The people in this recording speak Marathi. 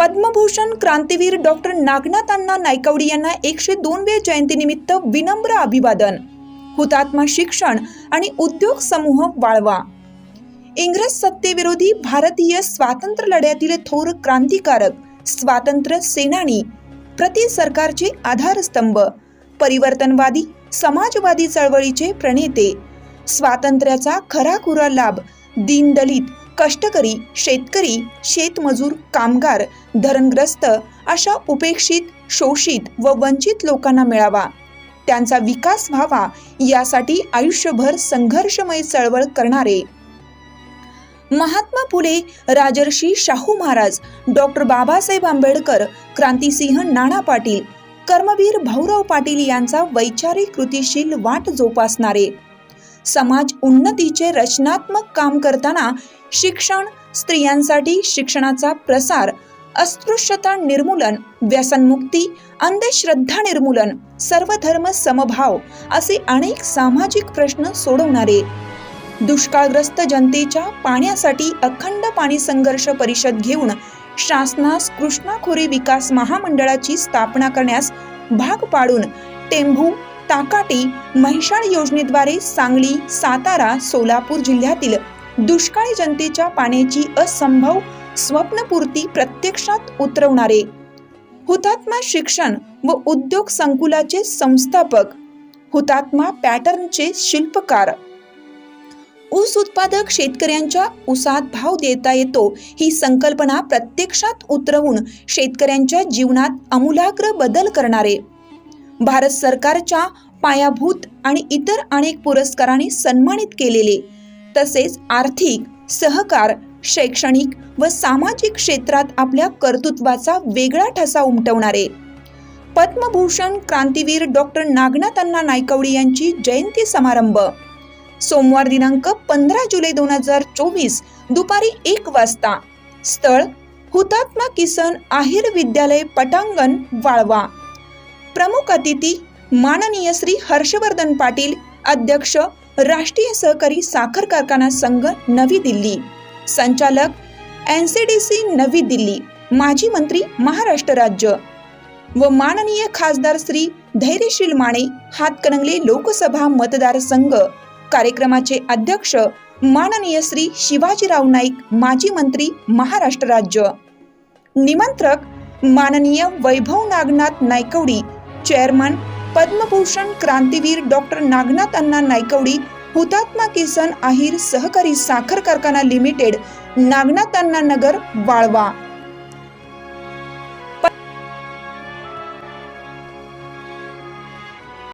पद्मभूषण क्रांतीवीर डॉक्टर नागनाथ अण्णा नायकवडी यांना एकशे दोनवे जयंतीनिमित्त विनम्र अभिवादन. हुतात्मा शिक्षण आणि उद्योग समूह वाळवा. इंग्रज सत्तेविरोधी भारतीय स्वातंत्र्य लढ्यातील थोर क्रांतिकारक स्वातंत्र्य सेनानी प्रति सरकारचे आधारस्तंभ परिवर्तनवादी समाजवादी चळवळीचे प्रणेते स्वातंत्र्याचा खराखुरा लाभ दीनदलित कष्टकरी शेतकरी शेतमजूर कामगार धरणग्रस्त अशा उपेक्षित शोषित व वंचित लोकांना मिळावा. त्यांचा विकास व्हावा यासाठी आयुष्यभर संघर्षमय चळवळ करणारे. महात्मा फुले राजर्षी शाहू महाराज डॉक्टर बाबासाहेब आंबेडकर क्रांतिसिंह नाना पाटील कर्मवीर भाऊराव पाटील यांचा वैचारिक कृतीशील वाट जोपासणारे. समाज उन्नतीचे रचनात्मक काम करताना शिक्षण स्त्रियांसाठी शिक्षणाचा प्रसार अस्पृश्यता निर्मूलन व्यसनमुक्ती अंधश्रद्धा निर्मूलन सर्वधर्म समभाव असे अनेक सामाजिक प्रश्न सोडवणारे दुष्काळग्रस्त जनतेच्या पाण्यासाठी अखंड पाणी संघर्ष परिषद घेऊन शासनास कृष्णाखोरी विकास महामंडळाची स्थापना करण्यास भाग पाडून टेंभू ताकाटी महिषाळ योजनेद्वारे सांगली सातारा सोलापूर जिल्ह्यातील दुष्काळी जनतेच्या पाण्याची असंभव स्वप्नपूर्ती प्रत्यक्षात उतरवणारे हुतात्मा शिक्षण व उद्योग संकुलाचे संस्थापक हुतात्मा पॅटर्नचे शिल्पकार. ऊस उत्पादक शेतकऱ्यांच्या ऊसात भाव देता येतो ही संकल्पना प्रत्यक्षात उतरवून शेतकऱ्यांच्या जीवनात आमूलाग्र बदल करणारे. भारत सरकारच्या पायाभूत आणि इतर अनेक पुरस्कारांनी सन्मानित केलेले. तसेच आर्थिक सहकार शैक्षणिक व सामाजिक क्षेत्रात आपल्या कर्तृत्वाचा वेगळा ठसा उमटवणारे. पद्मभूषण क्रांतीवीर डॉक्टर नागनाथ नायकवडी यांची जयंती समारंभ. सोमवार दिनांक पंधरा जुलै दोन हजार चोवीस दुपारी एक वाजता. स्थळ हुतात्मा किसन आहिर विद्यालय पटांगण वाळवा. प्रमुख अतिथी माननीय श्री हर्षवर्धन पाटील अध्यक्ष राष्ट्रीय सहकारी साखर कारखाना संघ नवी दिल्ली. संचालक एन सी डी सी नवी दिल्ली माजी मंत्री महाराष्ट्र राज्य. व माननीय खासदार श्री धैर्यशील माने हातकणंगले लोकसभा मतदारसंघ कार्यक्रमाचे अध्यक्ष माननीय श्री शिवाजीराव नाईक माजी मंत्री महाराष्ट्र राज्य. निमंत्रक माननीय Vaibhav Nagnath Naikwadi chairman Padma Bhushan Krantiveer doctor Nagnath Anna Naikwadi Hutatma Kisan Ahir Sahakari Sakhar Karkhana limited Nagnath Anna Nagar Walwa.